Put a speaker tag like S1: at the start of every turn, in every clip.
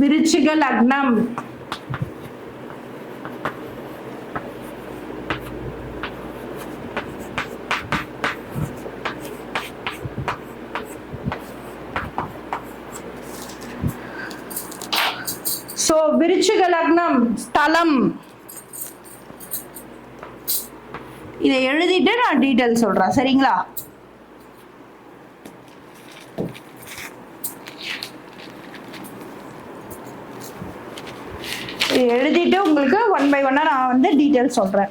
S1: விருச்சிக லக்னம். சோ விருச்சிக லக்னம் ஸ்தலம். இதை எழுதிட்டு நான் டீட்டெயில் சொல்றேன் சரிங்களா? எழுதிட்டு உங்களுக்கு ஒன் பை ஒன்னா நான் வந்து டீட்டெயில் சொல்றேன்.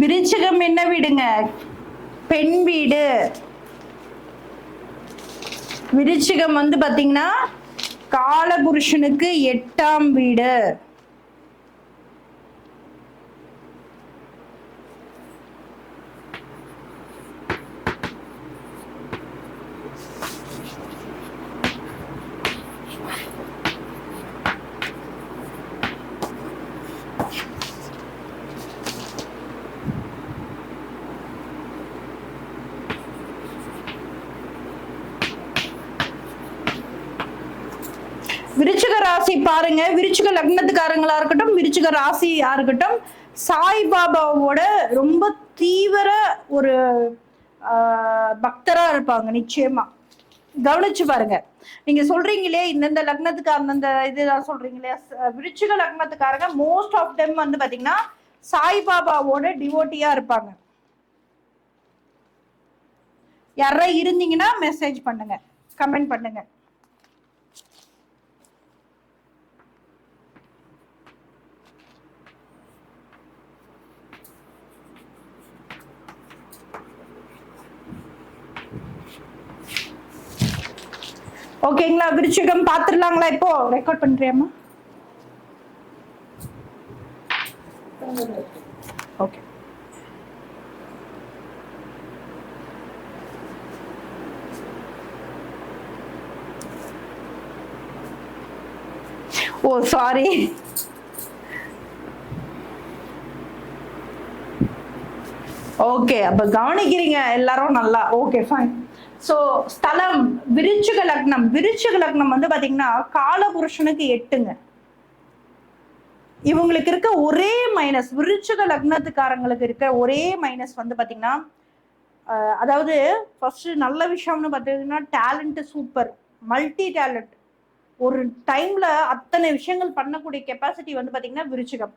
S1: விருச்சிகம் என்ன வீடுங்க? பெண் வீடு. விருச்சிகம் வந்து பாத்தீங்கன்னா காலபுருஷனுக்கு எட்டாம் வீடு. விருச்சிக ராசி பாருங்க. விருச்சிக லக்னத்துக்காரங்களா இருக்கட்டும் விருச்சிக ராசியா இருக்கட்டும் சாய்பாபாவோட ரொம்ப தீவிர ஒரு பக்தரா இருப்பாங்க நிச்சயமா. கவனிச்சு பாருங்க. நீங்க சொல்றீங்களே இந்தந்த லக்னத்துக்கு அந்தந்த இதுதான் சொல்றீங்களே விருச்சிக லக்னத்துக்காரங்க மோஸ்ட் ஆஃப் டெம் வந்து பாத்தீங்கன்னா சாய்பாபாவோட டிவோட்டியா இருப்பாங்க. யாரா இருந்தீங்கன்னா மெசேஜ் பண்ணுங்க கமெண்ட் பண்ணுங்க. ஓகேங்களா? விருச்சிகம் பாத்துடலாங்களா இப்போ? ரெக்கார்ட் பண்றியாமா ஓகே ஓ சாரி ஓகே அப்ப கவனிக்கிறீங்க. எல்லாரும் நல்லா ஓகே ஃபைன் ஸோ ஸ்தலம் விருச்சிக லக்னம். விருச்சிக லக்னம் வந்து பார்த்தீங்கன்னா காலபுருஷனுக்கு எட்டுங்க. இவங்களுக்கு இருக்க ஒரே மைனஸ் விருச்சிக லக்னத்துக்காரங்களுக்கு இருக்க ஒரே மைனஸ் வந்து பார்த்தீங்கன்னா அதாவது ஃபர்ஸ்ட் நல்ல விஷயம்னு பார்த்தீங்கன்னா டேலண்ட் சூப்பர் மல்டி டேலண்ட் ஒரு டைம்ல அத்தனை விஷயங்கள் பண்ணக்கூடிய கெப்பாசிட்டி வந்து பார்த்தீங்கன்னா விருச்சிகம்.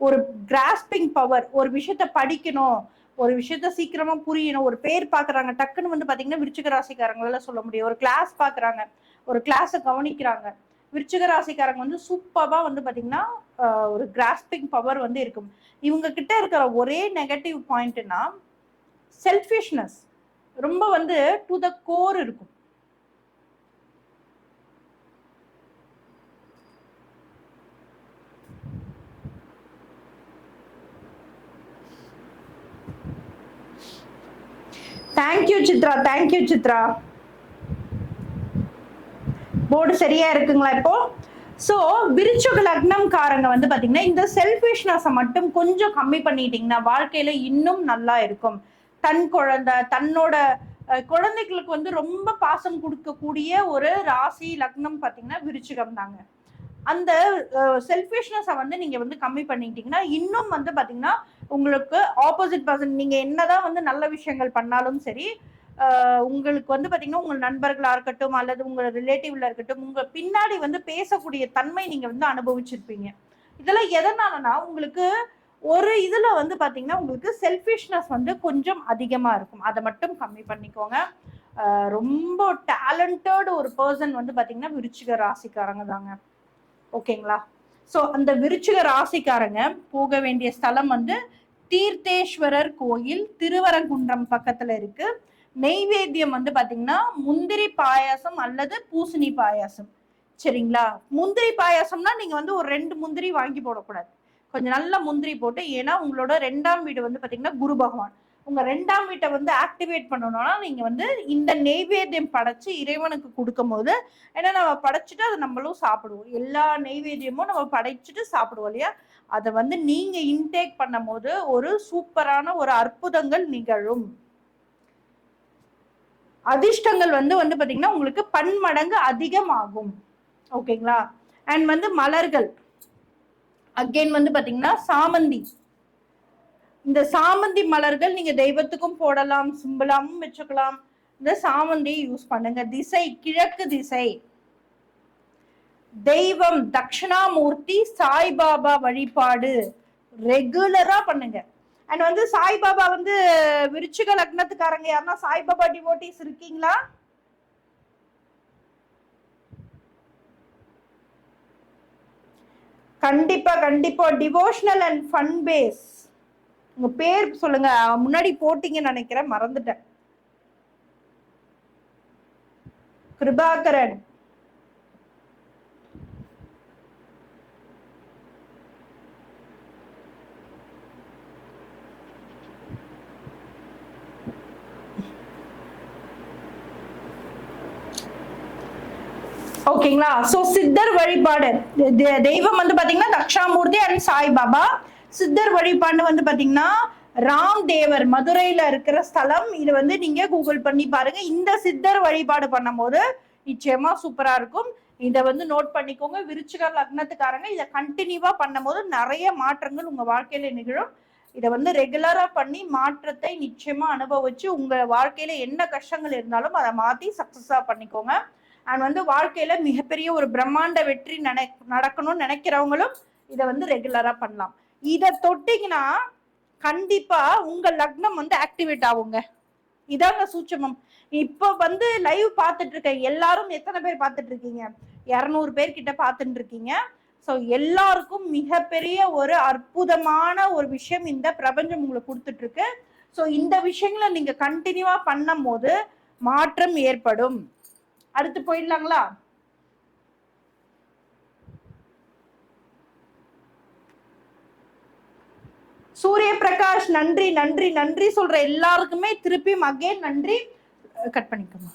S1: ஒரு கிராஸ்பிங் பவர் ஒரு விஷயத்த படிக்கணும் ஒரு விஷயத்த சீக்கிரமா புரியணும். ஒரு பேர் பாக்குறாங்க. டக்குன்னு வந்து பாத்தீங்கன்னா விருச்சிக ராசிக்காரங்களால சொல்ல முடியும். ஒரு கிளாஸ் பாக்குறாங்க. ஒரு கிளாஸை கவனிக்கிறாங்க. விருச்சிக ராசிக்காரங்க வந்து சூப்பராக வந்து பாத்தீங்கன்னா ஒரு கிராஸ்பிங் பவர் வந்து இருக்கும். இவங்க கிட்ட இருக்கிற ஒரே நெகட்டிவ் பாயிண்ட்னா செல்ஃபிஷ்னஸ் ரொம்ப வந்து டு த கோர் இருக்கும். Thank you Chitra thank you Chitra board சரியா இருக்குங்களா இப்போ? ஸோ விருச்சக லக்னம்காரங்க வந்து பார்த்தீங்கன்னா இந்த செல்ஃபிஷ்னஸை மட்டும் கொஞ்சம் கம்மி பண்ணிட்டீங்கன்னா வாழ்க்கையில இன்னும் நல்லா இருக்கும். தன் குழந்தை தன்னோட குழந்தைகளுக்கு வந்து ரொம்ப பாசம் கொடுக்கக்கூடிய ஒரு ராசி லக்னம் பார்த்தீங்கன்னா விருச்சிகம் தாங்க. அந்த செல்ஃபிஷ்னஸை வந்து நீங்கள் வந்து கம்மி பண்ணிட்டீங்கன்னா இன்னும் வந்து பார்த்தீங்கன்னா உங்களுக்கு ஆப்போசிட் பர்சன் நீங்க என்னதான் வந்து நல்ல விஷயங்கள் பண்ணாலும் சரி உங்களுக்கு வந்து பாத்தீங்கன்னா உங்க நண்பர்களா இருக்கட்டும் அல்லது உங்க ரிலேட்டிவ்ல இருக்கட்டும் உங்க பின்னாடி வந்து பேசக்கூடிய தன்மை நீங்க வந்து அனுபவிச்சிருப்பீங்க. இதெல்லாம் எதனாலனா உங்களுக்கு ஒரு இதுல வந்து பாத்தீங்கன்னா உங்களுக்கு செல்ஃபிஷ்னஸ் வந்து கொஞ்சம் அதிகமா இருக்கும். அதை மட்டும் கம்மி பண்ணிக்கோங்க. ரொம்ப டேலண்டட் ஒரு பர்சன் வந்து பாத்தீங்கன்னா விருச்சிக ராசிக்காரங்க தாங்க. ஓகேங்களா? ஸோ அந்த விருச்சிக ராசிக்காரங்க போக வேண்டிய ஸ்தலம் வந்து தீர்த்தேஸ்வரர் கோயில் திருவரங்குன்றம் பக்கத்துல இருக்கு. நெய்வேத்தியம் வந்து பாத்தீங்கன்னா முந்திரி பாயாசம் அல்லது பூசணி பாயாசம். சரிங்களா? முந்திரி பாயாசம்னா நீங்க வந்து ஒரு ரெண்டு முந்திரி வாங்கி போடக்கூடாது. கொஞ்சம் நல்ல முந்திரி போட்டு ஏன்னா உங்களோட ரெண்டாம் வீடு வந்து பாத்தீங்கன்னா குரு பகவான். உங்க ரெண்டாம் வீட்டை வந்து ஆக்டிவேட் பண்ணணும்னா நீங்க வந்து இந்த நெய்வேத்தியம் படைச்சு இறைவனுக்கு கொடுக்கும் போது ஏன்னா நம்ம படைச்சிட்டு அதை நம்மளும் சாப்பிடுவோம். எல்லா நெய்வேத்தியமும் நம்ம படைச்சிட்டு சாப்பிடுவோம் இல்லையா? அதை வந்து நீங்க இன்டேக் பண்ணும் போது ஒரு சூப்பரான ஒரு அற்புதங்கள் நிகழும். அதிர்ஷ்டங்கள் வந்து வந்து பார்த்தீங்கன்னா உங்களுக்கு பன்மடங்கு அதிகமாகும். ஓகேங்களா? அண்ட் வந்து மலர்கள். அகைன் வந்து பார்த்தீங்கன்னா சாமந்தி. இந்த சாமந்தி மலர்கள் நீங்க தெய்வத்துக்கும் போடலாம் சிம்பிளாவும் வச்சுக்கலாம் இந்த சாமந்தியை யூஸ் பண்ணுங்க. திசை கிழக்கு திசை. தெய்வம் தட்சிணாமூர்த்தி சாய்பாபா வழிபாடு. ரெகுலரா பண்ணுங்க. அண்ட் வந்து சாய்பாபா வந்து விருச்சிக லக்னத்துக்காரங்க யாருன்னா சாய்பாபா டிவோட்டிஸ் இருக்கீங்களா? கண்டிப்பா கண்டிப்பா. டிவோஷனல் அண்ட் ஃபன் பேஸ் உங்க பேர் சொல்லுங்க. முன்னாடி போட்டீங்கன்னு நினைக்கிறேன். மறந்துட்டேன். கிருபாகரன். ஓகேங்களா? சோ சித்தர் வழிபாடு. தெய்வம் வந்து பாத்தீங்கன்னா தக்ஷாமூர்த்தி அண்ட் சாய்பாபா. சித்தர் வழிபாடு வந்து பாத்தீங்கன்னா ராம் தேவர் மதுரையில இருக்கிற ஸ்தலம். இது வந்து நீங்க கூகுள் பண்ணி பாருங்க. இந்த சித்தர் வழிபாடு பண்ணும்போது நிச்சயமா சூப்பரா இருக்கும். இதை வந்து நோட் பண்ணிக்கோங்க. விருச்சிக லக்னத்துக்காரங்க இதை கண்டினியூவா பண்ணும்போது நிறைய மாற்றங்கள் உங்க வாழ்க்கையில நிகழும். இதை வந்து ரெகுலரா பண்ணி மாற்றத்தை நிச்சயமா அனுபவிச்சு உங்க வாழ்க்கையில என்ன கஷ்டங்கள் இருந்தாலும் அதை மாத்தி சக்சஸா பண்ணிக்கோங்க. அண்ட் வந்து வாழ்க்கையில மிகப்பெரிய ஒரு பிரம்மாண்ட வெற்றி நினை நடக்கணும்னு நினைக்கிறவங்களும் இதை வந்து ரெகுலரா பண்ணலாம். இதை தொட்டிங்கன்னா கண்டிப்பா உங்க லக்னம் வந்து ஆக்டிவேட் ஆகுங்க. இதாங்க சூட்சமம். இப்ப வந்து லைவ் பார்த்துட்டு இருக்க எல்லாரும் எத்தனை பேர் பார்த்துட்டு இருக்கீங்க? இரநூறு பேர் கிட்ட பார்த்துட்டு இருக்கீங்க. ஸோ எல்லாருக்கும் மிகப்பெரிய ஒரு அற்புதமான ஒரு விஷயம் இந்த பிரபஞ்சம் உங்களுக்கு கொடுத்துட்டு இருக்கு. ஸோ இந்த விஷயங்களை நீங்க கண்டினியூவா பண்ணும் போது மாற்றம் ஏற்படும். அடுத்து போயிடலாங்களா? சூரிய பிரகாஷ் நன்றி நன்றி நன்றி சொல்ற எல்லாருக்குமே திருப்பியும் அகேன் நன்றி. கட் பண்ணிக்கோங்க.